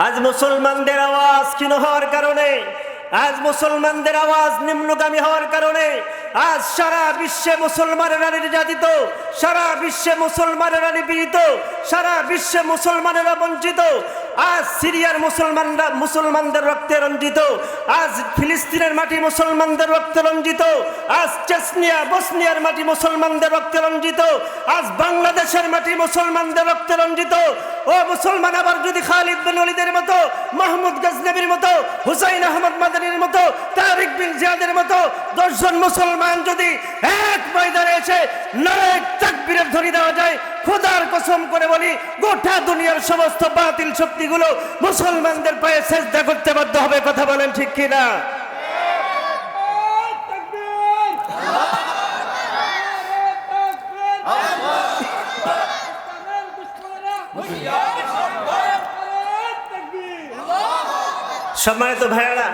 আজ মুসলমানদের আওয়াজ ক্ষীণ হওয়ার কারণে আজ মুসলমানদের আওয়াজ নিম্নগামী হওয়ার কারণে আজ সারা বিশ্বে মুসলমানেরা নির্যাতিত, সারা বিশ্বে মুসলমানেরা নিপীড়িত সারা বিশ্বে মুসলমানেরা বঞ্চিত আজ সিরিয়ার মুসলমানরা মুসলমানদের রক্তে রঞ্জিত, আজ ফিলিস্তিনের মাটি মুসলমানদের রক্তে রঞ্জিত, আজ চেসনিয়া, বসনিয়ার মাটি মুসলমানদের রক্তে রঞ্জিত, আজ বাংলাদেশের মাটি মুসলমানদের রক্তে রঞ্জিত। ও মুসলমান, আবার যদি খালিদ বিন ওলিদের মতো, মাহমুদ গজনবীর মতো, হুসাইন আহমদ মাদানির মতো, তারিক বিন জিয়াদের মতো দশজন মুসলমান যদি এক ময়দানে এসে নায়ক তাকবীরের ধ্বনি দেওয়া যায়, খোদার কসম করে বলি, গোটা দুনিয়ার সমস্ত বাতিল শক্তিগুলো মুসলমানদের পায়ে সেজদা করতে বাধ্য হবে, কথা বলেন ঠিক কিনা? সম্মানিত ভাইয়ারা